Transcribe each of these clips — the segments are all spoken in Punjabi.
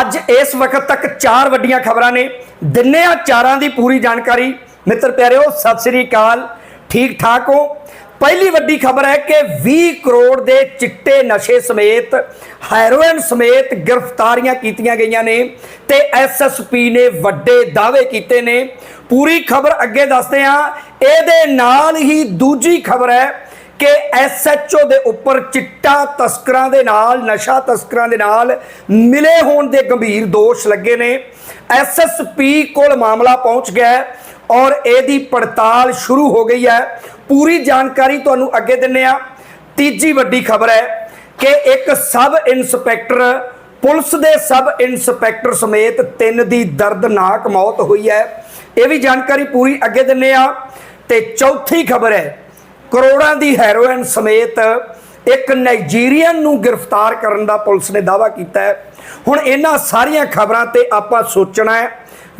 ਅੱਜ ਇਸ ਵਕਤ ਤੱਕ ਚਾਰ ਵੱਡੀਆਂ ਖਬਰਾਂ ਨੇ। ਦਿੰਨੇ ਆ ਚਾਰਾਂ ਦੀ ਪੂਰੀ ਜਾਣਕਾਰੀ। ਮਿੱਤਰ ਪਿਆਰਿਓ, ਸਤਿ ਸ੍ਰੀ ਅਕਾਲ। ਠੀਕ ਠਾਕ ਹੋ? ਪਹਿਲੀ ਵੱਡੀ ਖਬਰ ਹੈ ਕਿ 20 ਕਰੋੜ ਦੇ ਚਿੱਟੇ ਨਸ਼ੇ ਸਮੇਤ, ਹੈਰੋਇਨ ਸਮੇਤ ਗ੍ਰਿਫਤਾਰੀਆਂ ਕੀਤੀਆਂ ਗਈਆਂ ਨੇ ਤੇ ਐਸਐਸਪੀ ਨੇ ਵੱਡੇ ਦਾਅਵੇ ਕੀਤੇ ਨੇ। ਪੂਰੀ ਖਬਰ ਅੱਗੇ ਦੱਸਦੇ ਹਾਂ। ਇਹਦੇ ਨਾਲ ਹੀ ਦੂਜੀ ਖਬਰ ਹੈ ਕਿ ਐਸਐਚਓ ਦੇ ਉੱਪਰ ਚਿੱਟਾ ਤਸਕਰਾਂ ਦੇ ਨਾਲ, ਨਸ਼ਾ ਤਸਕਰਾਂ ਦੇ ਨਾਲ ਮਿਲੇ ਹੋਣ ਦੇ ਗੰਭੀਰ ਦੋਸ਼ ਲੱਗੇ ਨੇ। ਐਸਐਸਪੀ ਕੋਲ ਮਾਮਲਾ ਪਹੁੰਚ ਗਿਆ ਔਰ ਇਹਦੀ ਪੜਤਾਲ ਸ਼ੁਰੂ ਹੋ ਗਈ ਹੈ। ਪੂਰੀ ਜਾਣਕਾਰੀ ਤੁਹਾਨੂੰ ਅੱਗੇ ਦਿੰਨੇ ਆ ਤੀਜੀ ਵੱਡੀ ਖਬਰ ਹੈ ਕਿ ਇੱਕ ਸਬ ਇੰਸਪੈਕਟਰ, ਪੁਲਿਸ ਦੇ ਸਬ ਇੰਸਪੈਕਟਰ ਸਮੇਤ ਤਿੰਨ ਦੀ ਦਰਦਨਾਕ ਮੌਤ ਹੋਈ ਹੈ। ਇਹ ਵੀ ਜਾਣਕਾਰੀ ਪੂਰੀ ਅੱਗੇ ਦਿੰਨੇ ਆ ਤੇ ਚੌਥੀ ਖਬਰ ਹੈ ਕਰੋੜਾਂ ਦੀ ਹੈਰੋਇਨ ਸਮੇਤ ਇੱਕ ਨਾਈਜੀਰੀਅਨ ਨੂੰ ਗ੍ਰਿਫਤਾਰ ਕਰਨ ਦਾ ਪੁਲਿਸ ਨੇ ਦਾਅਵਾ ਕੀਤਾ ਹੈ। ਹੁਣ ਇਹਨਾਂ ਸਾਰੀਆਂ ਖਬਰਾਂ ਤੇ ਆਪਾਂ ਸੋਚਣਾ ਹੈ,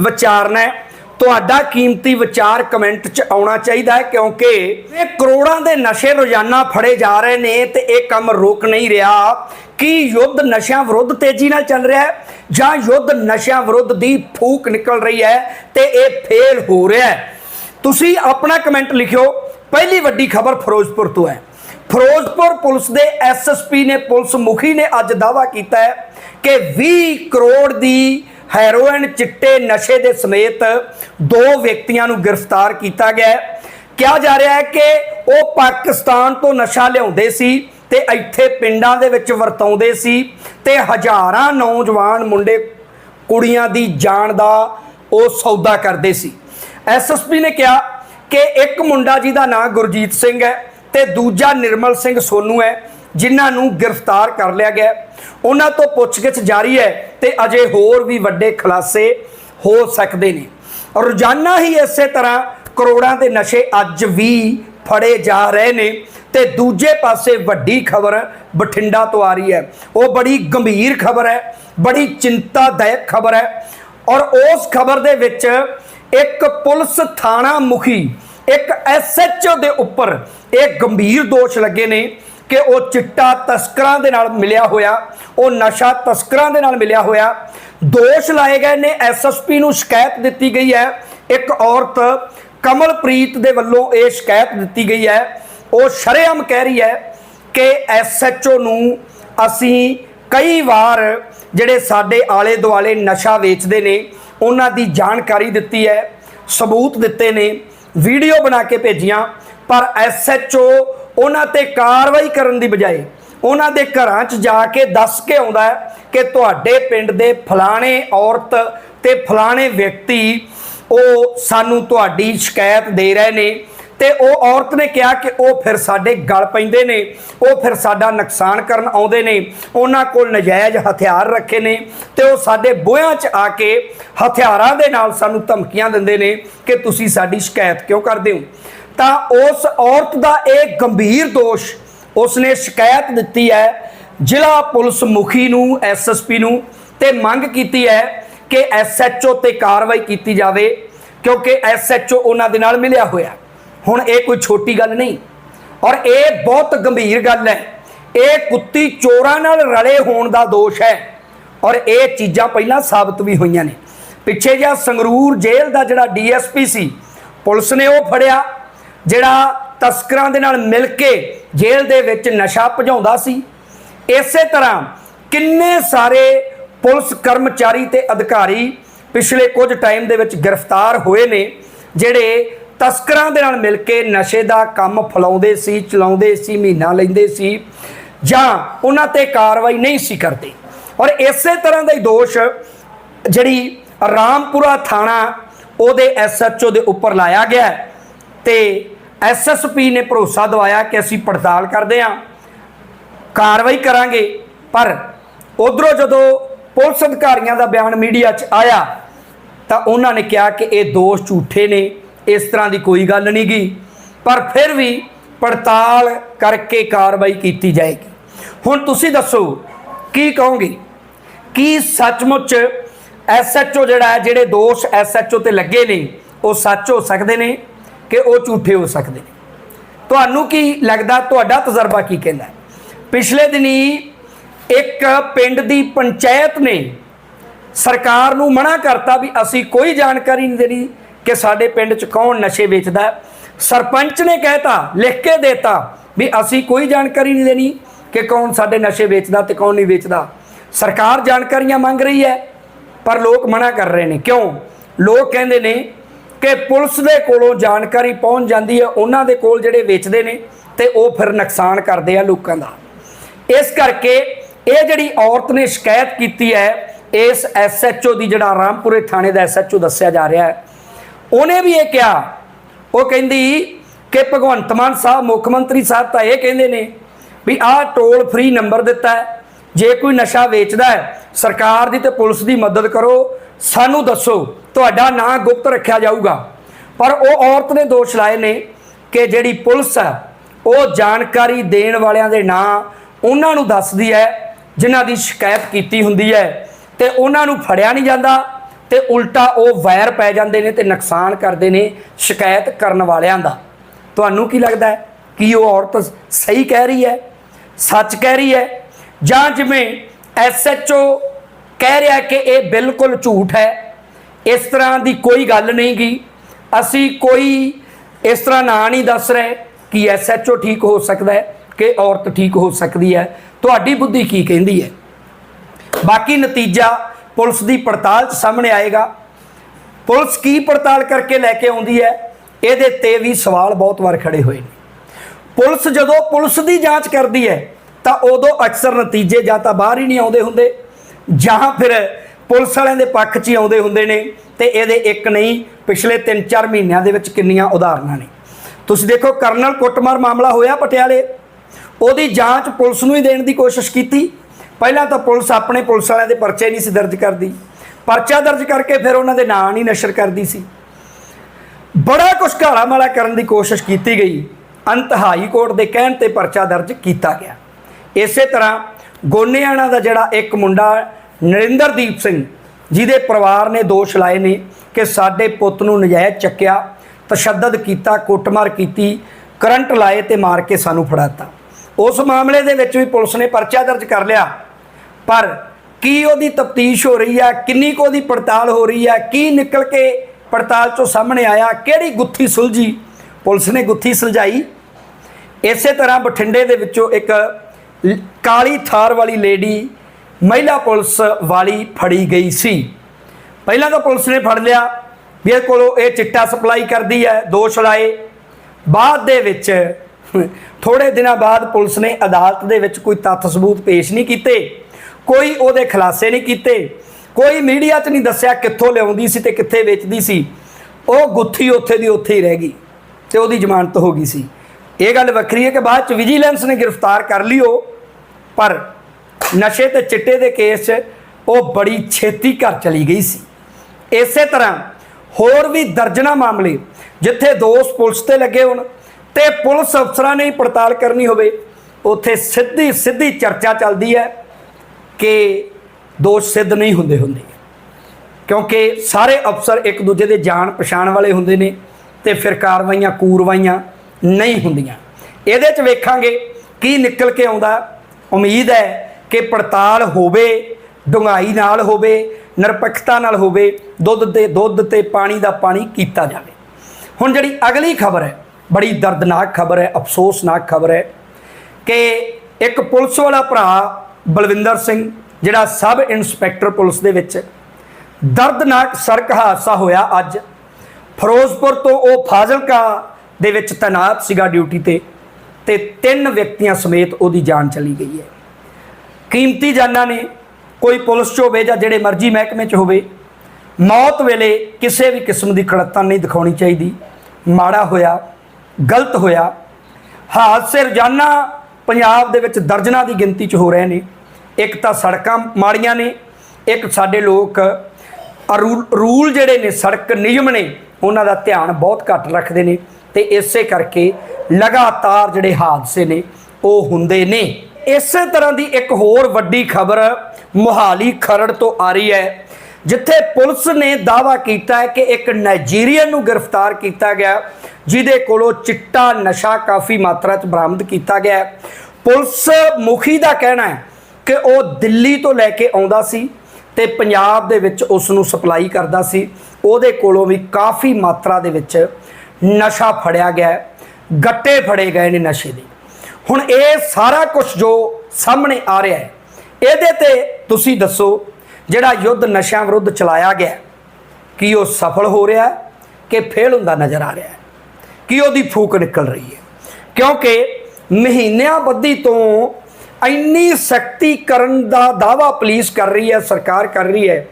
ਵਿਚਾਰਨਾ ਹੈ। ਤੁਹਾਡਾ ਕੀਮਤੀ ਵਿਚਾਰ ਕਮੈਂਟ 'ਚ ਆਉਣਾ ਚਾਹੀਦਾ ਹੈ ਕਿਉਂਕਿ ਇਹ ਕਰੋੜਾਂ ਦੇ ਨਸ਼ੇ ਰੋਜ਼ਾਨਾ ਫੜੇ ਜਾ ਰਹੇ ਨੇ ਤੇ ਇਹ ਕੰਮ ਰੁਕ ਨਹੀਂ ਰਿਹਾ। ਕੀ ਯੁੱਧ ਨਸ਼ਿਆਂ ਵਿਰੁੱਧ ਤੇਜ਼ੀ ਨਾਲ ਚੱਲ ਰਿਹਾ ਹੈ ਜਾਂ ਯੁੱਧ ਨਸ਼ਿਆਂ ਵਿਰੁੱਧ ਦੀ ਫੂਕ ਨਿਕਲ ਰਹੀ ਹੈ ਤੇ ਇਹ ਫੇਲ ਹੋ ਰਿਹਾ ਹੈ? ਤੁਸੀਂ ਆਪਣਾ ਕਮੈਂਟ ਲਿਖਿਓ ਪਹਿਲੀ ਵੱਡੀ ਖਬਰ ਫਿਰੋਜ਼ਪੁਰ ਤੋਂ ਹੈ। ਫਿਰੋਜ਼ਪੁਰ ਪੁਲਿਸ ਦੇ ਐਸਐਸਪੀ ਨੇ, ਪੁਲਿਸ ਮੁਖੀ ਨੇ ਅੱਜ ਦਾਅਵਾ ਕੀਤਾ ਹੈ ਕਿ 20 ਕਰੋੜ ਦੀ ਹੈਰੋਇਨ ਚਿੱਟੇ ਨਸ਼ੇ ਦੇ ਸਮੇਤ ਦੋ ਵਿਅਕਤੀਆਂ ਨੂੰ ਗ੍ਰਿਫਤਾਰ ਕੀਤਾ ਗਿਆ ਹੈ। ਕਿਹਾ ਜਾ ਰਿਹਾ ਹੈ ਕਿ ਉਹ ਪਾਕਿਸਤਾਨ ਤੋਂ ਨਸ਼ਾ ਲਿਆਉਂਦੇ ਸੀ ਤੇ ਇੱਥੇ ਪਿੰਡਾਂ ਦੇ ਵਿੱਚ ਵਰਤਾਉਂਦੇ ਸੀ ਤੇ ਹਜ਼ਾਰਾਂ ਨੌਜਵਾਨ ਮੁੰਡੇ, ਕੁੜੀਆਂ ਦੀ ਜਾਨ ਦਾ ਉਹ ਸੌਦਾ ਕਰਦੇ ਸੀ। ਐਸਐਸਪੀ ਨੇ ਕਿਹਾ ਕਿ ਇੱਕ ਮੁੰਡਾ ਜਿਹਦਾ ਨਾਂ ਗੁਰਜੀਤ ਸਿੰਘ ਹੈ ਤੇ ਦੂਜਾ ਨਿਰਮਲ ਸਿੰਘ ਸੋਨੂ ਹੈ, ਜਿਨ੍ਹਾਂ ਨੂੰ ਗ੍ਰਿਫਤਾਰ ਕਰ ਲਿਆ ਗਿਆ ਉਹਨਾਂ ਤੋਂ ਪੁੱਛਗਿੱਛ ਜਾਰੀ ਹੈ ਤੇ ਅਜੇ ਹੋਰ ਵੀ ਵੱਡੇ ਖੁਲਾਸੇ ਹੋ ਸਕਦੇ ਨੇ। ਰੋਜ਼ਾਨਾ ਹੀ ਇਸੇ ਤਰ੍ਹਾਂ ਕਰੋੜਾਂ ਦੇ ਨਸ਼ੇ ਅੱਜ ਵੀ ਫੜੇ ਜਾ ਰਹੇ ਨੇ ਤੇ ਦੂਜੇ ਪਾਸੇ ਵੱਡੀ ਖਬਰ ਬਠਿੰਡਾ ਤੋਂ ਆ ਰਹੀ ਹੈ। ਉਹ ਬੜੀ ਗੰਭੀਰ ਖਬਰ ਹੈ, ਬੜੀ ਚਿੰਤਾਦਾਇਕ ਖਬਰ ਹੈ। ਔਰ ਉਸ ਖਬਰ ਦੇ ਵਿੱਚ ਇੱਕ ਪੁਲਿਸ ਥਾਣਾ ਮੁਖੀ, ਇੱਕ ਐਸਐਚਓ ਦੇ ਉੱਪਰ ਇਹ ਗੰਭੀਰ ਦੋਸ਼ ਲੱਗੇ ਨੇ ਕਿ ਉਹ ਚਿੱਟਾ ਤਸਕਰਾਂ ਦੇ ਨਾਲ ਮਿਲਿਆ ਹੋਇਆ, ਉਹ ਨਸ਼ਾ ਤਸਕਰਾਂ ਦੇ ਨਾਲ ਮਿਲਿਆ ਹੋਇਆ। ਦੋਸ਼ ਲਾਏ ਗਏ ਨੇ ਐਸਐਸਪੀ ਨੂੰ ਸ਼ਿਕਾਇਤ ਦਿੱਤੀ ਗਈ ਹੈ। ਇੱਕ ਔਰਤ ਕਮਲਪ੍ਰੀਤ ਦੇ ਵੱਲੋਂ ਇਹ ਸ਼ਿਕਾਇਤ ਦਿੱਤੀ ਗਈ ਹੈ। ਉਹ ਸ਼ਰੇਆਮ ਕਹਿ ਰਹੀ ਹੈ ਕਿ ਐਸਐਚਓ ਨੂੰ ਅਸੀਂ ਕਈ ਵਾਰ ਜਿਹੜੇ ਸਾਡੇ ਆਲੇ ਦੁਆਲੇ ਨਸ਼ਾ ਵੇਚਦੇ ਨੇ ਉਹਨਾਂ ਦੀ ਜਾਣਕਾਰੀ ਦਿੱਤੀ ਹੈ, ਸਬੂਤ ਦਿੱਤੇ ਨੇ, ਵੀਡੀਓ ਬਣਾ ਕੇ ਭੇਜੀਆਂ, ਪਰ ਐਸਐਚਓ ਉਹਨਾਂ ਤੇ ਕਾਰਵਾਈ ਕਰਨ ਦੀ ਬਜਾਏ ਉਹਨਾਂ ਦੇ ਘਰਾਂ 'ਚ ਜਾ ਕੇ ਦੱਸ ਕੇ ਆਉਂਦਾ ਹੈ ਕਿ ਤੁਹਾਡੇ ਪਿੰਡ ਦੇ ਫਲਾਣੇ ਔਰਤ ਤੇ ਫਲਾਣੇ ਵਿਅਕਤੀ ਉਹ ਸਾਨੂੰ ਤੁਹਾਡੀ ਸ਼ਿਕਾਇਤ ਦੇ ਰਹੇ ਨੇ। ਤੇ ਉਹ ਔਰਤ ਨੇ ਕਿਹਾ ਕਿ ਉਹ ਫਿਰ ਸਾਡੇ ਗਲ ਪੈਂਦੇ ਨੇ, ਉਹ ਫਿਰ ਸਾਡਾ ਨੁਕਸਾਨ ਕਰਨ ਆਉਂਦੇ ਨੇ, ਉਹਨਾਂ ਕੋਲ ਨਜਾਇਜ਼ ਹਥਿਆਰ ਰੱਖੇ ਨੇ ਤੇ ਉਹ ਸਾਡੇ ਬੋਹਿਆਂ 'ਚ ਆ ਕੇ ਹਥਿਆਰਾਂ ਦੇ ਨਾਲ ਸਾਨੂੰ ਧਮਕੀਆਂ ਦਿੰਦੇ ਨੇ ਕਿ ਤੁਸੀਂ ਸਾਡੀ ਸ਼ਿਕਾਇਤ ਕਿਉਂ ਕਰਦੇ ਹੋ। ਤਾਂ ਉਸ ਔਰਤ ਦਾ ਇਹ ਗੰਭੀਰ ਦੋਸ਼ ਉਸਨੇ ਸ਼ਿਕਾਇਤ ਦਿੱਤੀ ਹੈ, ਜ਼ਿਲ੍ਹਾ ਪੁਲਿਸ ਮੁਖੀ ਨੂੰ ਐਸਐਸਪੀ ਨੂੰ ਤੇ ਮੰਗ ਕੀਤੀ ਹੈ ਕਿ ਐਸਐਚਓ ਤੇ ਕਾਰਵਾਈ ਕੀਤੀ ਜਾਵੇ ਕਿਉਂਕਿ ਐਸਐਚਓ ਉਹਨਾਂ ਦੇ ਨਾਲ ਮਿਲਿਆ ਹੋਇਆ। ਹੁਣ ਇਹ ਕੋਈ ਛੋਟੀ ਗੱਲ ਨਹੀਂ। ਔਰ ਇਹ ਬਹੁਤ ਗੰਭੀਰ ਗੱਲ ਹੈ। ਇਹ ਕੁੱਤੀ ਚੋਰਾਂ ਨਾਲ ਰਲੇ ਹੋਣ ਦਾ ਦੋਸ਼ ਹੈ। ਔਰ ਇਹ ਚੀਜ਼ਾਂ ਪਹਿਲਾਂ ਸਾਬਤ ਵੀ ਹੋਈਆਂ ਨੇ। ਪਿੱਛੇ ਜਿਹਾ ਸੰਗਰੂਰ ਜੇਲ੍ਹ ਦਾ ਜਿਹੜਾ ਡੀਐਸਪੀ ਸੀ, ਪੁਲਿਸ ਨੇ ਉਹ ਫੜਿਆ, ਜਿਹੜਾ ਤਸਕਰਾਂ ਦੇ ਨਾਲ ਮਿਲ ਕੇ ਜੇਲ੍ਹ ਦੇ ਵਿੱਚ ਨਸ਼ਾ ਭਜਾਉਂਦਾ ਸੀ। ਇਸੇ ਤਰ੍ਹਾਂ ਕਿੰਨੇ ਸਾਰੇ ਪੁਲਿਸ ਕਰਮਚਾਰੀ ਤੇ ਅਧਿਕਾਰੀ ਪਿਛਲੇ ਕੁਝ ਟਾਈਮ ਦੇ ਵਿੱਚ ਗ੍ਰਿਫਤਾਰ ਹੋਏ ਨੇ, ਜਿਹੜੇ ਤਸਕਰਾਂ ਦੇ ਨਾਲ ਮਿਲ ਕੇ ਨਸ਼ੇ ਦਾ ਕੰਮ ਫਲਾਉਂਦੇ ਸੀ, ਚਲਾਉਂਦੇ ਸੀ, ਮਹੀਨਾ ਲੈਂਦੇ ਸੀ, ਜਾਂ ਉਹਨਾਂ ਤੇ ਕਾਰਵਾਈ ਨਹੀਂ ਸੀ ਕਰਦੇ। ਔਰ ਇਸੇ ਤਰ੍ਹਾਂ ਦਾ ਹੀ ਦੋਸ਼ ਜਿਹੜੀ ਰਾਮਪੁਰਾ ਥਾਣਾ, ਉਹਦੇ ਐਸਐਚਓ ਦੇ ਉੱਪਰ ਲਾਇਆ ਗਿਆ ਹੈ। ਤੇ ਐਸਐਸਪੀ ਨੇ ਭਰੋਸਾ ਦਵਾਇਆ ਕਿ ਅਸੀਂ ਪੜਤਾਲ ਕਰਦੇ ਹਾਂ, ਕਾਰਵਾਈ ਕਰਾਂਗੇ। ਪਰ ਉਧਰੋਂ ਜਦੋਂ ਪੁਲਿਸ ਅਧਿਕਾਰੀਆਂ ਦਾ ਬਿਆਨ ਮੀਡੀਆ 'ਚ ਆਇਆ, ਤਾਂ ਉਹਨਾਂ ਨੇ ਕਿਹਾ ਕਿ ਇਹ ਦੋਸ਼ ਝੂਠੇ ਨੇ। ਇਸ ਤਰ੍ਹਾਂ ਦੀ ਕੋਈ ਗੱਲ ਨਹੀਂ ਗਈ ਪਰ ਫਿਰ ਵੀ ਪੜਤਾਲ ਕਰਕੇ ਕਾਰਵਾਈ ਕੀਤੀ ਜਾਏਗੀ। ਹੁਣ ਤੁਸੀਂ ਦੱਸੋ, ਕੀ ਕਹੋਗੇ? ਕੀ ਸੱਚਮੁੱਚ ਐਸਐਚਓ ਜਿਹੜਾ ਹੈ, ਜਿਹੜੇ ਦੋਸ਼ ਐਸਐਚਓ ਤੇ ਲੱਗੇ ਨੇ, ਉਹ ਸੱਚ ਹੋ ਸਕਦੇ ਨੇ ਕਿ ਉਹ ਝੂਠੇ ਹੋ ਸਕਦੇ ਨੇ? ਤੁਹਾਨੂੰ ਕੀ ਲੱਗਦਾ, ਤੁਹਾਡਾ ਤਜਰਬਾ ਕੀ ਕਹਿੰਦਾ ਪਿਛਲੇ ਦਿਨੀ ਇੱਕ ਪਿੰਡ ਦੀ ਪੰਚਾਇਤ ਨੇ ਸਰਕਾਰ ਨੂੰ ਮਨਾ ਕਰਤਾ ਵੀ ਅਸੀਂ ਕੋਈ ਜਾਣਕਾਰੀ ਨਹੀਂ ਦੇਣੀ ਕਿ ਸਾਡੇ ਪਿੰਡ 'ਚ ਕੌਣ ਨਸ਼ੇ ਵੇਚਦਾ ਸਰਪੰਚ ਨੇ ਕਹਿਤਾ, ਲਿਖ ਕੇ ਦੇਤਾ ਵੀ ਅਸੀਂ ਕੋਈ ਜਾਣਕਾਰੀ ਨਹੀਂ ਦੇਣੀ ਕਿ ਕੌਣ ਸਾਡੇ ਨਸ਼ੇ ਵੇਚਦਾ ਤੇ ਕੌਣ ਨਹੀਂ ਵੇਚਦਾ। ਸਰਕਾਰ ਜਾਣਕਾਰੀਆਂ ਮੰਗ ਰਹੀ ਹੈ, ਪਰ ਲੋਕ ਮਨਾ ਕਰ ਰਹੇ ਨੇ। ਕਿਉਂ? ਲੋਕ ਕਹਿੰਦੇ ਨੇ ਕਿ ਪੁਲਿਸ ਦੇ ਕੋਲੋਂ ਜਾਣਕਾਰੀ ਪਹੁੰਚ ਜਾਂਦੀ ਹੈ, ਉਹਨਾਂ ਦੇ ਕੋਲ ਜਿਹੜੇ ਵੇਚਦੇ ਨੇ ਤੇ ਉਹ ਫਿਰ ਨੁਕਸਾਨ ਕਰਦੇ ਆ ਲੋਕਾਂ ਦਾ। ਇਸ ਕਰਕੇ ਇਹ ਜਿਹੜੀ ਔਰਤ ਨੇ ਸ਼ਿਕਾਇਤ ਕੀਤੀ ਹੈ, ਇਸ ਐਸਐਚਓ ਦੀ ਜਿਹੜਾ ਰਾਮਪੁਰੇ ਥਾਣੇ ਦਾ ਐਸਐਚਓ ਦੱਸਿਆ ਜਾ ਰਿਹਾ ਹੈ ਉਹਨੇ ਵੀ ਇਹ ਕਿਹਾ। ਉਹ ਕਹਿੰਦੀ ਕਿ ਭਗਵੰਤ ਮਾਨ ਸਾਹਿਬ, ਮੁੱਖ ਮੰਤਰੀ ਸਾਹਿਬ ਤਾਂ ਇਹ ਕਹਿੰਦੇ ਨੇ ਵੀ ਆਹ ਟੋਲ ਫ੍ਰੀ ਨੰਬਰ ਦਿੱਤਾ ਹੈ। ਜੇ ਕੋਈ ਨਸ਼ਾ ਵੇਚਦਾ ਹੈ, ਸਰਕਾਰ ਦੀ ਤੇ ਪੁਲਿਸ ਦੀ ਮਦਦ ਕਰੋ। ਸਾਨੂੰ ਦੱਸੋ, ਤੁਹਾਡਾ ਨਾਂ ਗੁਪਤ ਰੱਖਿਆ ਜਾਊਗਾ। ਪਰ ਉਹ ਔਰਤ ਨੇ ਦੋਸ਼ ਲਾਏ ਨੇ ਕਿ ਜਿਹੜੀ ਪੁਲਿਸ ਹੈ, ਉਹ ਜਾਣਕਾਰੀ ਦੇਣ ਵਾਲਿਆਂ ਦੇ ਨਾਂ ਉਹਨਾਂ ਨੂੰ ਦੱਸਦੀ ਹੈ, ਜਿਨ੍ਹਾਂ ਦੀ ਸ਼ਿਕਾਇਤ ਕੀਤੀ ਹੁੰਦੀ ਹੈ ਤੇ ਉਹਨਾਂ ਨੂੰ ਫੜਿਆ ਨਹੀਂ ਜਾਂਦਾ। ਤੇ ਉਲਟਾ ਉਹ ਵੈਰ ਪੈ ਜਾਂਦੇ ਨੇ ਤੇ ਨੁਕਸਾਨ ਕਰਦੇ ਨੇ ਸ਼ਿਕਾਇਤ ਕਰਨ ਵਾਲਿਆਂ ਦਾ। ਤੁਹਾਨੂੰ ਕੀ ਲੱਗਦਾ ਹੈ ਕਿ ਉਹ ਔਰਤ ਸਹੀ ਕਹਿ ਰਹੀ ਹੈ, ਸੱਚ ਕਹਿ ਰਹੀ ਹੈ? ਜਾਂ ਜਿਵੇਂ ਐਸਐਚਓ ਕਹਿ ਰਿਹਾ ਕਿ ਇਹ ਬਿਲਕੁਲ ਝੂਠ ਹੈ, ਇਸ ਤਰ੍ਹਾਂ ਦੀ ਕੋਈ ਗੱਲ ਨਹੀਂ ਗੀ। ਅਸੀਂ ਕੋਈ ਇਸ ਤਰ੍ਹਾਂ ਨਾਂ ਨਹੀਂ ਦੱਸ ਰਹੇ ਕਿ ਐਸਐਚਓ ਠੀਕ ਹੋ ਸਕਦਾ ਹੈ ਕਿ ਔਰਤ ਠੀਕ ਹੋ ਸਕਦੀ ਹੈ। ਤੁਹਾਡੀ ਬੁੱਧੀ ਕੀ ਕਹਿੰਦੀ ਹੈ? ਬਾਕੀ ਨਤੀਜਾ ਪੁਲਿਸ ਦੀ ਪੜਤਾਲ 'ਚ ਸਾਹਮਣੇ ਆਏਗਾ। ਪੁਲਿਸ ਕੀ ਪੜਤਾਲ ਕਰਕੇ ਲੈ ਕੇ ਆਉਂਦੀ ਹੈ? ਇਹਦੇ ਤੇ ਵੀ ਸਵਾਲ ਬਹੁਤ ਵਾਰ ਖੜੇ ਹੋਏ ਨੇ। ਪੁਲਿਸ ਜਦੋਂ ਪੁਲਿਸ ਦੀ ਜਾਂਚ ਕਰਦੀ ਹੈ, ਤਾਂ ਉਦੋਂ ਅਕਸਰ ਨਤੀਜੇ ਜਾਂ ਤਾਂ ਬਾਹਰ ਹੀ ਨਹੀਂ ਆਉਂਦੇ ਹੁੰਦੇ। ਜਾਂ ਫਿਰ ਪੁਲਿਸ ਵਾਲਿਆਂ ਦੇ ਪੱਖ 'ਚ ਹੀ ਆਉਂਦੇ ਹੁੰਦੇ ਨੇ ਤੇ ਇਹਦੇ ਇੱਕ ਨਹੀਂ, ਪਿਛਲੇ 3-4 ਮਹੀਨਿਆਂ ਦੇ ਵਿੱਚ ਕਿੰਨੀਆਂ ਉਦਾਹਰਨਾਂ ਨੇ। ਤੁਸੀਂ ਦੇਖੋ, ਕਰਨਲ ਕੁੱਟਮਾਰ ਮਾਮਲਾ ਹੋਇਆ ਪਟਿਆਲੇ। ਉਹਦੀ ਜਾਂਚ ਪੁਲਿਸ ਨੂੰ ਹੀ ਦੇਣ ਦੀ ਕੋਸ਼ਿਸ਼ ਕੀਤੀ। ਪਹਿਲਾਂ ਤਾਂ ਪੁਲਿਸ ਆਪਣੇ ਪੁਲਿਸ ਵਾਲਿਆਂ ਦੇ ਪਰਚੇ ਨਹੀਂ ਸੀ ਦਰਜ ਕਰਦੀ। ਪਰਚਾ ਦਰਜ ਕਰਕੇ ਫਿਰ ਉਹਨਾਂ ਦੇ ਨਾਂ ਨਹੀਂ ਨਸ਼ਰ ਕਰਦੀ ਸੀ। ਬੜਾ ਕੁਛ ਘਾਲਾ ਮਾਲਾ ਕਰਨ ਦੀ ਕੋਸ਼ਿਸ਼ ਕੀਤੀ ਗਈ। ਅੰਤ ਹਾਈ ਕੋਰਟ ਦੇ ਕਹਿਣ ਤੇ ਪਰਚਾ ਦਰਜ ਕੀਤਾ ਗਿਆ। ਇਸੇ ਤਰ੍ਹਾਂ ਗੋਨੇਆਣਾ ਦਾ ਜਿਹੜਾ ਇੱਕ ਮੁੰਡਾ ਨਰਿੰਦਰਦੀਪ ਸਿੰਘ, ਜਿਹਦੇ ਪਰਿਵਾਰ ਨੇ ਦੋਸ਼ ਲਾਏ ਨੇ ਕਿ ਸਾਡੇ ਪੁੱਤ ਨੂੰ ਨਜਾਇਜ਼ ਚੱਕਿਆ, ਤਸ਼ੱਦਦ ਕੀਤਾ, ਕੁੱਟਮਾਰ ਕੀਤੀ, ਕਰੰਟ ਲਾਏ ਤੇ ਮਾਰ ਕੇ ਸਾਨੂੰ ਫੜਾਤਾ। ਉਸ ਮਾਮਲੇ ਦੇ ਵਿੱਚ ਵੀ ਪੁਲਿਸ ਨੇ ਪਰਚਾ ਦਰਜ ਕਰ ਲਿਆ। ਪਰ ਕੀ ਉਹਦੀ ਤਫਤੀਸ਼ ਹੋ ਰਹੀ ਹੈ ਕਿੰਨੀ ਕੁ ਉਹਦੀ ਪੜਤਾਲ ਹੋ ਰਹੀ ਹੈ ਕੀ ਨਿਕਲ ਕੇ ਪੜਤਾਲ ਚੋਂ ਸਾਹਮਣੇ ਆਇਆ? ਕਿਹੜੀ ਗੁੱਥੀ ਸੁਲਝੀ? ਪੁਲਿਸ ਨੇ ਗੁੱਥੀ ਸੁਲਝਾਈ। ਇਸੇ ਤਰ੍ਹਾਂ ਬਠਿੰਡੇ ਦੇ ਵਿੱਚੋਂ ਇੱਕ ਕਾਲੀ ਥਾਰ ਵਾਲੀ ਲੇਡੀ ਮਹਿਲਾ ਪੁਲਿਸ ਵਾਲੀ ਫੜੀ ਗਈ ਸੀ। ਪਹਿਲਾਂ ਤਾਂ ਪੁਲਿਸ ਨੇ ਫੜ ਲਿਆ ਵੀ ਇਹ ਕੋਲੋਂ ਇਹ ਚਿੱਟਾ ਸਪਲਾਈ ਕਰਦੀ ਹੈ, ਦੋਸ਼ ਲਾਏ। ਬਾਅਦ ਦੇ ਵਿੱਚ ਥੋੜੇ ਦਿਨਾਂ ਬਾਅਦ ਪੁਲਿਸ ਨੇ ਅਦਾਲਤ ਦੇ ਵਿੱਚ ਕੋਈ ਤੱਥ ਸਬੂਤ ਪੇਸ਼ ਨਹੀਂ ਕੀਤੇ। ਕੋਈ ਉਹਦੇ ਖੁਲਾਸੇ ਨਹੀਂ ਕੀਤੇ, ਕੋਈ ਮੀਡੀਆ 'ਚ ਨਹੀਂ ਦੱਸਿਆ ਕਿੱਥੋਂ ਲਿਆਉਂਦੀ ਸੀ ਤੇ ਕਿੱਥੇ ਵੇਚਦੀ ਸੀ। ਉਹ ਗੁੱਥੀ ਉੱਥੇ ਦੀ ਉੱਥੇ ਹੀ ਰਹਿ ਗਈ ਤੇ ਉਹਦੀ ਜ਼ਮਾਨਤ ਹੋ ਗਈ ਸੀ। ਇਹ ਗੱਲ ਵੱਖਰੀ ਹੈ ਕਿ ਬਾਅਦ 'ਚ ਵਿਜੀਲੈਂਸ ਨੇ ਗ੍ਰਿਫਤਾਰ ਕਰ ਲਈ ਉਹ, ਪਰ ਨਸ਼ੇ ਤੇ ਚਿੱਟੇ ਦੇ ਕੇਸ 'ਚ ਉਹ ਬੜੀ ਛੇਤੀ ਘਰ ਚਲੀ ਗਈ ਸੀ। ਇਸੇ ਤਰ੍ਹਾਂ ਹੋਰ ਵੀ ਦਰਜਨਾ ਮਾਮਲੇ ਜਿੱਥੇ ਦੋਸ਼ ਪੁਲਿਸ ਤੇ ਲੱਗੇ ਹੋਣ ਤੇ ਪੁਲਿਸ ਅਫਸਰਾਂ ਨੇ ਹੀ ਪੜਤਾਲ ਕਰਨੀ ਹੋਵੇ, ਉੱਥੇ ਸਿੱਧੀ ਸਿੱਧੀ ਚਰਚਾ ਚੱਲਦੀ ਹੈ ਕਿ ਦੋਸ਼ ਸਿੱਧ ਨਹੀਂ ਹੁੰਦੇ ਹੁੰਦੇ। ਕਿਉਂਕਿ ਸਾਰੇ ਅਫਸਰ ਇੱਕ ਦੂਜੇ ਦੇ ਜਾਣ ਪਛਾਣ ਵਾਲੇ ਹੁੰਦੇ ਨੇ ਤੇ ਫਿਰ ਕਾਰਵਾਈਆਂ, ਕੂਰਵਾਈਆਂ ਨਹੀਂ ਹੁੰਦੀਆਂ। ਇਹਦੇ 'ਚ ਵੇਖਾਂਗੇ ਕੀ ਨਿਕਲ ਕੇ ਆਉਂਦਾ। ਉਮੀਦ ਹੈ ਕਿ ਪੜਤਾਲ ਹੋਵੇ, ਡੂੰਘਾਈ ਨਾਲ ਹੋਵੇ, ਨਿਰਪੱਖਤਾ ਨਾਲ ਹੋਵੇ, ਦੁੱਧ ਤੇ ਦੁੱਧ ਤੇ ਪਾਣੀ ਦਾ ਪਾਣੀ ਕੀਤਾ ਜਾਵੇ। ਹੁਣ ਜਿਹੜੀ ਅਗਲੀ ਖਬਰ ਹੈ, ਬੜੀ ਦਰਦਨਾਕ ਖਬਰ ਹੈ, ਅਫਸੋਸਨਾਕ ਖਬਰ ਹੈ ਕਿ ਇੱਕ ਪੁਲਿਸ ਵਾਲਾ ਭਰਾ ਬਲਵਿੰਦਰ ਸਿੰਘ, ਜਿਹੜਾ ਸਬ ਇੰਸਪੈਕਟਰ ਪੁਲਿਸ ਦੇ ਵਿੱਚ ਦਰਦਨਾਕ ਸੜਕ ਹਾਦਸਾ ਹੋਇਆ ਅੱਜ। ਫਿਰੋਜ਼ਪੁਰ ਤੋਂ ਉਹ ਫਾਜ਼ਿਲਕਾ ਦੇ ਵਿੱਚ ਤੈਨਾਤ ਸੀਗਾ ਡਿਊਟੀ ਤੇ ਤੇ ਤਿੰਨ ਵਿਅਕਤੀਆਂ ਸਮੇਤ ਉਹਦੀ ਜਾਨ ਚਲੀ ਗਈ ਹੈ। ਕੀਮਤੀ ਜਾਨਾਂ ਨੇ ਕੋਈ ਪੁਲਿਸ 'ਚ ਹੋਵੇ ਜਾਂ ਜਿਹੜੇ ਮਰਜ਼ੀ ਮਹਿਕਮੇ 'ਚ ਹੋਵੇ, ਮੌਤ ਵੇਲੇ ਕਿਸੇ ਵੀ ਕਿਸਮ ਦੀ ਕੜਤਨ ਨਹੀਂ ਦਿਖਾਉਣੀ ਚਾਹੀਦੀ। ਮਾੜਾ ਹੋਇਆ, ਗਲਤ ਹੋਇਆ, ਹਾਦਸੇ ਰੋਜ਼ਾਨਾ ਪੰਜਾਬ ਦੇ ਵਿੱਚ ਦਰਜਨਾਂ ਦੀ ਗਿਣਤੀ 'ਚ ਹੋ ਰਹੇ ਨੇ। ਇੱਕ ਤਾਂ ਸੜਕਾਂ ਮਾੜੀਆਂ ਨੇ, ਇੱਕ ਸਾਡੇ ਲੋਕ ਅਰੂ- ਰੂਲ ਜਿਹੜੇ ਨੇ, ਸੜਕ ਨਿਯਮ ਨੇ, ਉਹਨਾਂ ਦਾ ਧਿਆਨ ਬਹੁਤ ਘੱਟ ਰੱਖਦੇ ਨੇ ਤੇ ਇਸੇ ਕਰਕੇ ਲਗਾਤਾਰ ਜਿਹੜੇ ਹਾਦਸੇ ਨੇ, ਉਹ ਹੁੰਦੇ ਨੇ। ਇਸੇ ਤਰ੍ਹਾਂ ਦੀ ਇੱਕ ਹੋਰ ਵੱਡੀ ਖਬਰ ਮੋਹਾਲੀ ਖਰੜ ਤੋਂ ਆ ਰਹੀ ਹੈ। ਜਿੱਥੇ ਪੁਲਿਸ ਨੇ ਦਾਅਵਾ ਕੀਤਾ ਹੈ ਕਿ ਇੱਕ ਨਾਈਜੀਰੀਅਨ ਨੂੰ ਗ੍ਰਿਫਤਾਰ ਕੀਤਾ ਗਿਆ, ਜਿਹਦੇ ਕੋਲੋਂ ਚਿੱਟਾ ਨਸ਼ਾ ਕਾਫੀ ਮਾਤਰਾ 'ਚ ਬਰਾਮਦ ਕੀਤਾ ਗਿਆ ਪੁਲਿਸ ਮੁਖੀ ਦਾ ਕਹਿਣਾ ਹੈ ਕਿ ਉਹ ਦਿੱਲੀ ਤੋਂ ਲੈ ਕੇ ਆਉਂਦਾ ਸੀ ਤੇ ਪੰਜਾਬ ਦੇ ਵਿੱਚ ਉਸ ਨੂੰ ਸਪਲਾਈ ਕਰਦਾ ਸੀ। ਉਹਦੇ ਕੋਲੋਂ ਵੀ ਕਾਫੀ ਮਾਤਰਾ ਦੇ ਵਿੱਚ ਨਸ਼ਾ ਫੜਿਆ ਗਿਆ ਗੱਟੇ ਫੜੇ ਗਏ ਨੇ ਨਸ਼ੇ ਦੇ। ਹੁਣ ਇਹ ਸਾਰਾ ਕੁਝ ਜੋ ਸਾਹਮਣੇ ਆ ਰਿਹਾ ਹੈ, ਇਹਦੇ ਤੇ ਤੁਸੀਂ ਦੱਸੋ ਜਿਹੜਾ ਯੁੱਧ ਨਸ਼ਿਆਂ ਵਿਰੁੱਧ ਚਲਾਇਆ ਗਿਆ ਹੈ, ਕੀ ਉਹ ਸਫਲ ਹੋ ਰਿਹਾ ਹੈ ਕਿ ਫੇਲ ਹੁੰਦਾ ਨਜ਼ਰ ਆ ਰਿਹਾ ਹੈ? ਕਿ ਉਹਦੀ ਫੂਕ ਨਿਕਲ ਰਹੀ ਹੈ? ਕਿਉਂਕਿ ਮਹੀਨਿਆਂ ਬੱਧੀ ਤੋਂ ਇੰਨੀ ਸਖਤੀ ਕਰਨ ਦਾ ਦਾਵਾ ਪੁਲਿਸ ਕਰ ਰਹੀ ਹੈ ਸਰਕਾਰ ਕਰ ਰਹੀ ਹੈ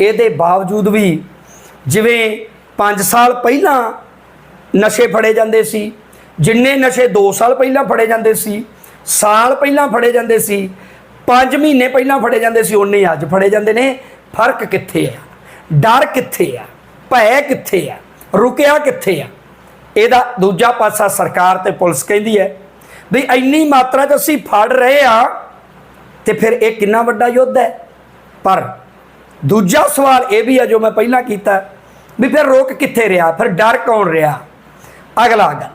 ਇਹਦੇ ਬਾਵਜੂਦ ਵੀ ਜਿਵੇਂ 5 ਸਾਲ ਪਹਿਲਾਂ ਨਸ਼ੇ ਫੜੇ ਜਾਂਦੇ ਸੀ ਜਿੰਨੇ ਨਸ਼ੇ 2 ਸਾਲ ਪਹਿਲਾਂ ਫੜੇ ਜਾਂਦੇ ਸੀ ਸਾਲ ਪਹਿਲਾਂ ਫੜੇ ਜਾਂਦੇ ਸੀ 5 ਮਹੀਨੇ ਪਹਿਲਾਂ ਫੜੇ ਜਾਂਦੇ ਸੀ ਉਨੇ ਅੱਜ ਫੜੇ ਜਾਂਦੇ ਨੇ। ਫ਼ਰਕ ਕਿੱਥੇ ਆ? ਡਰ ਕਿੱਥੇ ਆ? ਭੈ ਕਿੱਥੇ ਆ? ਰੁਕਿਆ ਕਿੱਥੇ ਆ? ਇਹਦਾ ਦੂਜਾ ਪਾਸਾ ਸਰਕਾਰ ਤੇ ਪੁਲਿਸ ਕਹਿੰਦੀ ਹੈ ਵੀ ਇੰਨੀ ਮਾਤਰਾ 'ਚ ਅਸੀਂ ਫੜ ਰਹੇ ਆ ਤੇ ਫਿਰ ਇਹ ਕਿੰਨਾ ਵੱਡਾ ਯੁੱਧ ਹੈ? ਪਰ ਦੂਜਾ ਸਵਾਲ ਇਹ ਵੀ ਆ ਜੋ ਮੈਂ ਪਹਿਲਾਂ ਕੀਤਾ, ਵੀ ਫਿਰ ਰੋਕ ਕਿੱਥੇ ਰਿਹਾ? ਫਿਰ ਡਰ ਕੌਣ ਰਿਹਾ? ਅਗਲਾ ਗੱਲ,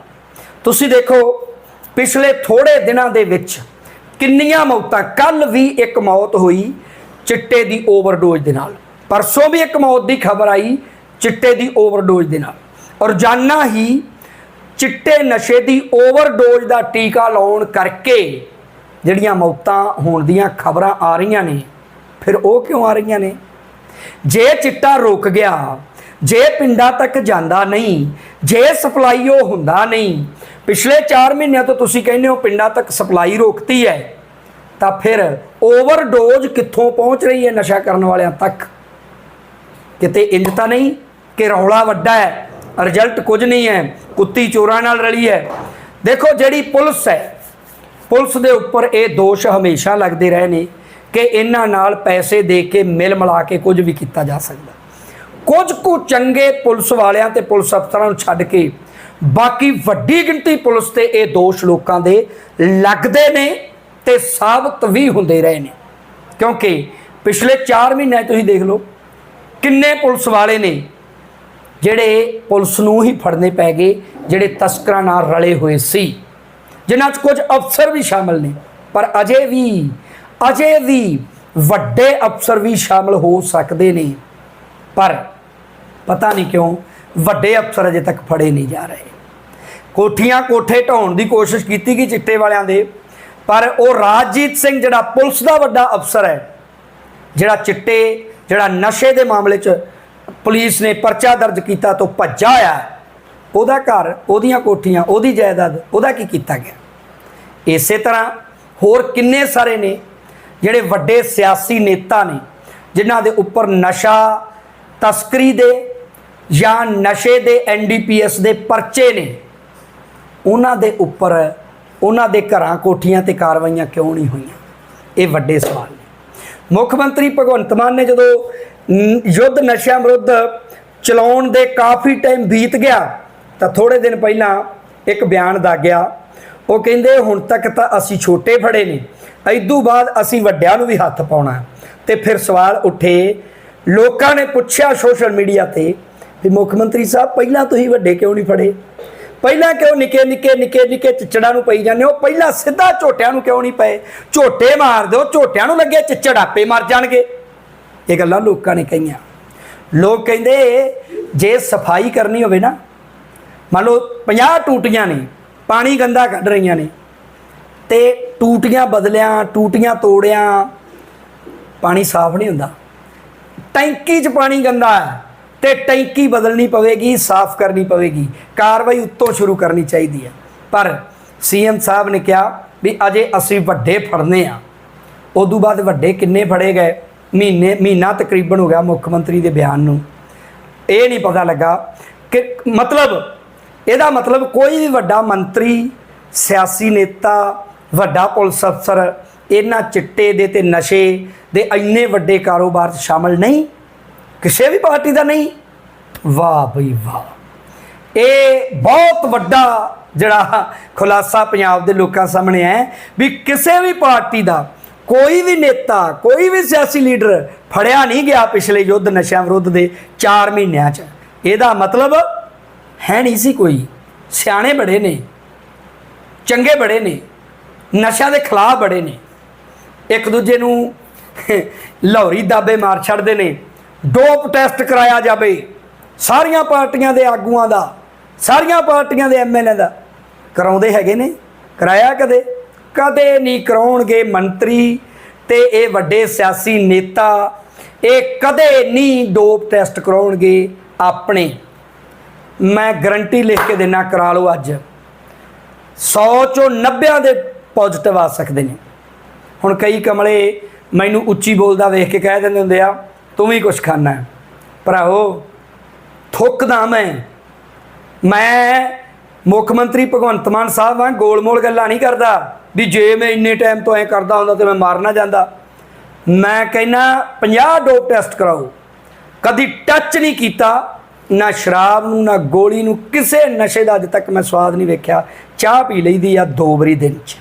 ਤੁਸੀਂ ਦੇਖੋ, ਪਿਛਲੇ ਥੋੜੇ ਦਿਨਾਂ ਦੇ ਵਿੱਚ ਕਿੰਨੀਆਂ ਮੌਤਾਂ? ਕੱਲ ਵੀ ਇੱਕ ਮੌਤ ਹੋਈ ਚਿੱਟੇ ਦੀ ਓਵਰਡੋਜ਼ ਦੇ ਨਾਲ। ਪਰਸੋਂ ਵੀ ਇੱਕ ਮੌਤ ਦੀ ਖਬਰ ਆਈ ਚਿੱਟੇ ਦੀ ਓਵਰਡੋਜ਼ ਦੇ ਨਾਲ। ਔਰ ਰੋਜ਼ਾਨਾ ਹੀ ਚਿੱਟੇ ਨਸ਼ੇ ਦੀ ਓਵਰਡੋਜ਼ ਦਾ ਟੀਕਾ ਲਾਉਣ ਕਰਕੇ ਜਿਹੜੀਆਂ ਮੌਤਾਂ ਹੋਣ ਦੀਆਂ ਖਬਰਾਂ ਆ ਰਹੀਆਂ ਨੇ, ਫਿਰ ਉਹ ਕਿਉਂ ਆ ਰਹੀਆਂ ਨੇ? ਜੇ ਚਿੱਟਾ ਰੁਕ ਗਿਆ, ਜੇ ਪਿੰਡਾਂ ਤੱਕ ਜਾਂਦਾ ਨਹੀਂ, ਜੇ ਸਪਲਾਈ ਉਹ ਹੁੰਦਾ ਨਹੀਂ ਪਿਛਲੇ 4 ਮਹੀਨਿਆਂ ਤੋਂ ਤੁਸੀਂ ਕਹਿੰਦੇ ਹੋ ਪਿੰਡਾਂ ਤੱਕ ਸਪਲਾਈ ਰੋਕਤੀ ਹੈ, ਤਾਂ ਫਿਰ ਓਵਰਡੋਜ਼ ਕਿੱਥੋਂ ਪਹੁੰਚ ਰਹੀ ਹੈ ਨਸ਼ਾ ਕਰਨ ਵਾਲਿਆਂ ਤੱਕ? ਕਿਤੇ ਇੰਜ ਤਾਂ ਨਹੀਂ ਕਿ ਰੌਲਾ ਵੱਡਾ ਹੈ ਰਿਜ਼ਲਟ ਕੁਝ ਨਹੀਂ ਹੈ, ਕੁੱਤੀ ਚੋਰਾਂ ਨਾਲ ਰਲੀ ਹੈ। ਦੇਖੋ ਜਿਹੜੀ ਪੁਲਿਸ ਹੈ, ਪੁਲਿਸ ਦੇ ਉੱਪਰ ਇਹ ਦੋਸ਼ ਹਮੇਸ਼ਾ ਲੱਗਦੇ ਰਹੇ ਨੇ ਕਿ ਇਹਨਾਂ ਨਾਲ ਪੈਸੇ ਦੇ ਕੇ ਮਿਲ ਮਿਲਾ ਕੇ ਕੁਝ ਵੀ ਕੀਤਾ ਜਾ ਸਕਦਾ। ਕੁਝ ਕੁ ਚੰਗੇ ਪੁਲਿਸ ਵਾਲਿਆਂ ਤੇ ਪੁਲਿਸ ਅਫਸਰਾਂ ਨੂੰ ਛੱਡ ਕੇ ਬਾਕੀ ਵੱਡੀ ਗਿਣਤੀ ਪੁਲਿਸ ਤੇ ਇਹ ਦੋਸ਼ ਲੋਕਾਂ ਦੇ ਲੱਗਦੇ ਨੇ ਤੇ ਸਾਬਤ ਵੀ ਹੁੰਦੇ ਰਹੇ ਨੇ। ਕਿਉਂਕਿ ਪਿਛਲੇ 4 ਮਹੀਨੇ ਤੁਸੀਂ ਦੇਖ ਲਓ, ਕਿੰਨੇ ਪੁਲਿਸ ਵਾਲੇ ਨੇ ਜਿਹੜੇ ਪੁਲਿਸ ਨੂੰ ਹੀ ਫੜਨੇ ਪੈ ਗਏ, ਜਿਹੜੇ ਤਸਕਰਾਂ ਨਾਲ ਰਲੇ ਹੋਏ ਸੀ। ਜਿਨ੍ਹਾਂ 'ਚ ਕੁਝ ਅਫਸਰ ਵੀ ਸ਼ਾਮਲ ਨੇ, ਪਰ ਅਜੇ ਵੀ ਅਜੇ ਵੀ ਵੱਡੇ ਅਫਸਰ ਵੀ ਸ਼ਾਮਲ ਹੋ ਸਕਦੇ ਨੇ। ਪਰ ਪਤਾ ਨਹੀਂ ਕਿਉਂ ਵੱਡੇ ਅਫਸਰ ਅਜੇ ਤੱਕ ਫੜੇ ਨਹੀਂ ਜਾ ਰਹੇ। ਕੋਠੀਆਂ ਕੋਠੇ ਢਾਉਣ ਦੀ ਕੋਸ਼ਿਸ਼ ਕੀਤੀ ਗਈ ਚਿੱਟੇ ਵਾਲਿਆਂ ਦੇ, ਪਰ ਉਹ ਰਾਜਜੀਤ ਸਿੰਘ ਜਿਹੜਾ ਪੁਲਿਸ ਦਾ ਵੱਡਾ ਅਫਸਰ ਹੈ, ਜਿਹੜਾ ਚਿੱਟੇ, ਜਿਹੜਾ ਨਸ਼ੇ ਦੇ ਮਾਮਲੇ 'ਚ ਪੁਲਿਸ ਨੇ ਪਰਚਾ ਦਰਜ ਕੀਤਾ ਤੋਂ ਭੱਜਾ ਆਇਆ ਉਹਦਾ ਘਰ, ਉਹਦੀਆਂ ਕੋਠੀਆਂ, ਉਹਦੀ ਜਾਇਦਾਦ, ਉਹਦਾ ਕੀ ਕੀਤਾ ਗਿਆ? ਇਸੇ ਤਰ੍ਹਾਂ ਹੋਰ ਕਿੰਨੇ ਸਾਰੇ ਨੇ ਜਿਹੜੇ ਵੱਡੇ ਸਿਆਸੀ ਨੇਤਾ ਨੇ, ਜਿਨ੍ਹਾਂ ਦੇ ਉੱਪਰ ਨਸ਼ਾ, ਤਸਕਰੀ ਦੇ ਜਾਂ ਨਸ਼ੇ ਦੇ ਐਨਡੀਪੀਐਸ ਦੇ ਪਰਚੇ ਨੇ, ਉਹਨਾਂ ਦੇ ਉੱਪਰ, ਉਹਨਾਂ ਦੇ ਘਰਾਂ ਕੋਠੀਆਂ ਤੇ ਕਾਰਵਾਈਆਂ ਕਿਉਂ ਨਹੀਂ ਹੋਈਆਂ? ਇਹ ਵੱਡੇ ਸਵਾਲ ਨੇ। ਮੁੱਖ ਮੰਤਰੀ ਭਗਵੰਤ ਮਾਨ ਨੇ ਜਦੋਂ ਯੁੱਧ ਨਸ਼ਿਆਂ ਵਿਰੁੱਧ ਚਲਾਉਣ ਦੇ ਕਾਫੀ ਟਾਈਮ ਬੀਤ ਗਿਆ, ਤਾਂ ਥੋੜੇ ਦਿਨ ਪਹਿਲਾਂ ਇੱਕ ਬਿਆਨ ਦਾਗਿਆ ਉਹ ਕਹਿੰਦੇ, ਹੁਣ ਤੱਕ ਤਾਂ ਅਸੀਂ ਛੋਟੇ ਫੜੇ ਨੇ ਐਦੂ ਬਾਅਦ ਅਸੀਂ ਵੱਡਿਆਂ ਨੂੰ ਵੀ ਹੱਥ ਪਾਉਣਾ ਤੇ ਫਿਰ ਸਵਾਲ ਉੱਠੇ। ਲੋਕਾਂ ਨੇ ਪੁੱਛਿਆ ਸੋਸ਼ਲ ਮੀਡੀਆ ਤੇ ਵੀ ਮੁੱਖ ਮੰਤਰੀ ਸਾਹਿਬ, ਪਹਿਲਾਂ ਤੁਸੀਂ ਵੱਡੇ ਕਿਉਂ ਨਹੀਂ ਫੜੇ? ਪਹਿਲਾਂ ਕਿਉਂ ਨਿੱਕੇ ਨਿੱਕੇ ਨਿੱਕੇ ਨਿੱਕੇ ਚਿੱਚੜਾਂ ਨੂੰ ਪਈ ਜਾਂਦੇ ਹੋ? ਪਹਿਲਾਂ ਸਿੱਧਾ ਝੋਟਿਆਂ ਨੂੰ ਕਿਉਂ ਨਹੀਂ ਪਏ? ਝੋਟੇ ਮਾਰ ਦਿਓ, ਝੋਟਿਆਂ ਨੂੰ ਲੱਗੇ ਚਿੱਚੜ ਆਪੇ ਮਰ ਜਾਣਗੇ। ਇਹ ਗੱਲਾਂ ਲੋਕਾਂ ਨੇ ਕਹੀਆਂ। ਲੋਕ ਕਹਿੰਦੇ, ਜੇ ਸਫ਼ਾਈ ਕਰਨੀ ਹੋਵੇ ਨਾ, ਮੰਨ ਲਓ 50 ਟੂਟੀਆਂ ਨੇ, ਪਾਣੀ ਗੰਦਾ ਕੱਢ ਰਹੀਆਂ ਨੇ, ਤੇ ਟੂਟੀਆਂ ਬਦਲਿਆਂ, ਟੂਟੀਆਂ ਤੋੜਿਆਂ, ਪਾਣੀ ਸਾਫ਼ ਨਹੀਂ ਹੁੰਦਾ। ਟੈਂਕੀ 'ਚ ਪਾਣੀ ਗੰਦਾ ਹੈ। ਤੇ ਟੈਂਕੀ ਬਦਲਣੀ ਪਵੇਗੀ, ਸਾਫ਼ ਕਰਨੀ ਪਵੇਗੀ, ਕਾਰਵਾਈ ਉੱਤੋਂ ਸ਼ੁਰੂ ਕਰਨੀ ਚਾਹੀਦੀ ਹੈ। ਪਰ ਸੀਐਮ ਸਾਹਿਬ ਨੇ ਕਿਹਾ ਵੀ ਅਜੇ ਅਸੀਂ ਵੱਡੇ ਫੜਨੇ ਆ। ਉਦੋਂ ਬਾਅਦ ਵੱਡੇ ਕਿੰਨੇ ਫੜੇ ਗਏ? ਮਹੀਨੇ, ਮਹੀਨਾ ਤਕਰੀਬਨ ਹੋ ਗਿਆ ਮੁੱਖ ਮੰਤਰੀ ਦੇ ਬਿਆਨ ਨੂੰ। ਇਹ ਨਹੀਂ ਪਤਾ ਲੱਗਾ ਕਿ ਮਤਲਬ, ਇਹਦਾ ਮਤਲਬ ਕੋਈ ਵੀ ਵੱਡਾ ਮੰਤਰੀ, ਸਿਆਸੀ ਨੇਤਾ, ਵੱਡਾ ਪੁਲਿਸ ਅਫਸਰ, ਇਹਨਾਂ ਚਿੱਟੇ ਦੇ ਤੇ ਨਸ਼ੇ ਦੇ ਇੰਨੇ ਵੱਡੇ ਕਾਰੋਬਾਰ 'ਚ ਸ਼ਾਮਲ ਨਹੀਂ। ਕਿਸੇ ਵੀ ਪਾਰਟੀ ਦਾ ਨਹੀਂ। ਵਾਹ ਬਈ ਵਾਹ। ਇਹ ਬਹੁਤ ਵੱਡਾ ਜਿਹੜਾ ਖੁਲਾਸਾ ਪੰਜਾਬ ਦੇ ਲੋਕਾਂ ਸਾਹਮਣੇ ਹੈ ਵੀ ਕਿਸੇ ਵੀ ਪਾਰਟੀ ਦਾ ਕੋਈ ਵੀ ਨੇਤਾ, ਕੋਈ ਵੀ ਸਿਆਸੀ ਲੀਡਰ ਫੜਿਆ ਨਹੀਂ ਗਿਆ ਪਿਛਲੇ ਯੁੱਧ ਨਸ਼ਿਆਂ ਵਿਰੁੱਧ ਦੇ 4 ਮਹੀਨਿਆਂ 'ਚ। ਇਹਦਾ ਮਤਲਬ ਹੈ ਨਹੀਂ ਸੀ ਕੋਈ। ਸਿਆਣੇ ਬੜੇ ਨੇ, ਚੰਗੇ ਬੜੇ ਨੇ, ਨਸ਼ਿਆਂ ਦੇ ਖਿਲਾਫ ਬੜੇ ਨੇ। ਇੱਕ ਦੂਜੇ ਨੂੰ ਲਾਹੌਰੀ ਦਾਬੇ ਮਾਰ ਛੱਡਦੇ ਨੇ। ਡੋਪ ਟੈਸਟ ਕਰਾਇਆ ਜਾਵੇ। ਸਾਰੀਆਂ ਪਾਰਟੀਆਂ ਦੇ ਆਗੂਆਂ ਦਾ, ਸਾਰੀਆਂ ਪਾਰਟੀਆਂ ਦੇ ਐਮਐਲਏ ਦਾ। ਕਰਾਉਂਦੇ ਹੈਗੇ ਨੇ? ਕਰਾਇਆ ਕਦੇ? ਕਦੇ ਨਹੀਂ ਕਰਾਉਣਗੇ ਮੰਤਰੀ। ਤੇ ਇਹ ਵੱਡੇ ਸਿਆਸੀ ਨੇਤਾ, ਇਹ ਕਦੇ ਨਹੀਂ ਡੋਪ ਟੈਸਟ ਕਰਾਉਣਗੇ ਆਪਣੇ। ਮੈਂ ਗਰੰਟੀ ਲਿਖ ਕੇ ਦੇਣਾ ਕਰਾ ਲਓ ਅੱਜ। 100 ਚੋਂ 90 ਦੇ ਪੋਜ਼ਿਟਿਵ ਆ ਸਕਦੇ ਨੇ। ਹੁਣ ਕਈ ਕਮਲੇ ਮੈਨੂੰ ਉੱਚੀ ਬੋਲਦਾ ਵੇਖ ਕੇ ਕਹਿ ਦਿੰਦੇ ਹੁੰਦੇ ਆ ਤੂੰ ਵੀ ਕੁਝ ਖਾਣਾ ਹੈ। ਭਰਾਓ ਥੁੱਕਦਾ ਮੈਂ। ਮੈਂ ਮੁੱਖ ਮੰਤਰੀ ਭਗਵੰਤ ਮਾਨ ਸਾਹਿਬ ਵਾਂ ਗੋਲ-ਮੋਲ ਗੱਲਾਂ ਨਹੀਂ ਕਰਦਾ ਵੀ ਜੇ ਮੈਂ ਇੰਨੇ ਟਾਈਮ ਤੋਂ ਐ ਕਰਦਾ ਹੁੰਦਾ ਤੇ ਮੈਂ ਮਾਰ ਨਾ ਜਾਂਦਾ। ਮੈਂ ਕਹਿੰਨਾ 50 ਡੋਪ ਟੈਸਟ ਕਰਾਓ। ਕਦੀ ਟੱਚ ਨਹੀਂ ਕੀਤਾ, ਨਾ ਸ਼ਰਾਬ ਨੂੰ, ਨਾ ਗੋਲੀ ਨੂੰ, ਕਿਸੇ ਨਸ਼ੇ ਦਾ ਅੱਜ ਤੱਕ ਮੈਂ ਸਵਾਦ ਨਹੀਂ ਵੇਖਿਆ। ਚਾਹ ਪੀ ਲਈਦੀ ਆ ਦੋ ਵਾਰੀ ਦਿਨ 'ਚ।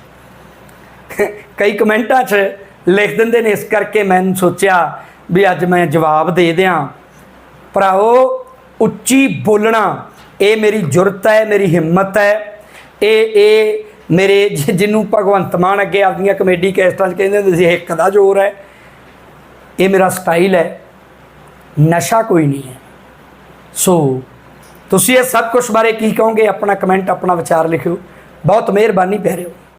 ਕਈ ਕਮੈਂਟਾਂ 'ਚ ਲਿਖ ਦਿੰਦੇ ਨੇ, ਇਸ ਕਰਕੇ ਮੈਂ ਸੋਚਿਆ। ਵੀ ਅੱਜ ਮੈਂ ਜਵਾਬ ਦੇ ਦਿਆਂ। ਭਰਾਓ ਉੱਚੀ ਬੋਲਣਾ, ਇਹ ਮੇਰੀ ਜੁਰਤ ਹੈ, ਮੇਰੀ ਹਿੰਮਤ ਹੈ। ਇਹ ਇਹ ਮੇਰੇ ਜਿ- ਜਿਹਨੂੰ ਭਗਵੰਤ ਮਾਨ ਅੱਗੇ ਆਪਦੀਆਂ ਕਮੇਡੀ ਕੈਸਟਾਂ 'ਚ ਕਹਿੰਦੇ ਹੁੰਦੇ ਸੀ ਹਿੱਕ ਦਾ ਜ਼ੋਰ ਹੈ। ਇਹ ਮੇਰਾ ਸਟਾਈਲ ਹੈ। ਨਸ਼ਾ ਕੋਈ ਨਹੀਂ ਹੈ। ਸੋ, ਤੁਸੀਂ ਇਹ ਸਭ ਕੁਝ ਬਾਰੇ ਕੀ ਕਹੋਗੇ? ਆਪਣਾ ਕਮੈਂਟ, ਆਪਣਾ ਵਿਚਾਰ ਲਿਖਿਓ। ਬਹੁਤ ਮਿਹਰਬਾਨੀ, ਪਿਆਰਿਓ।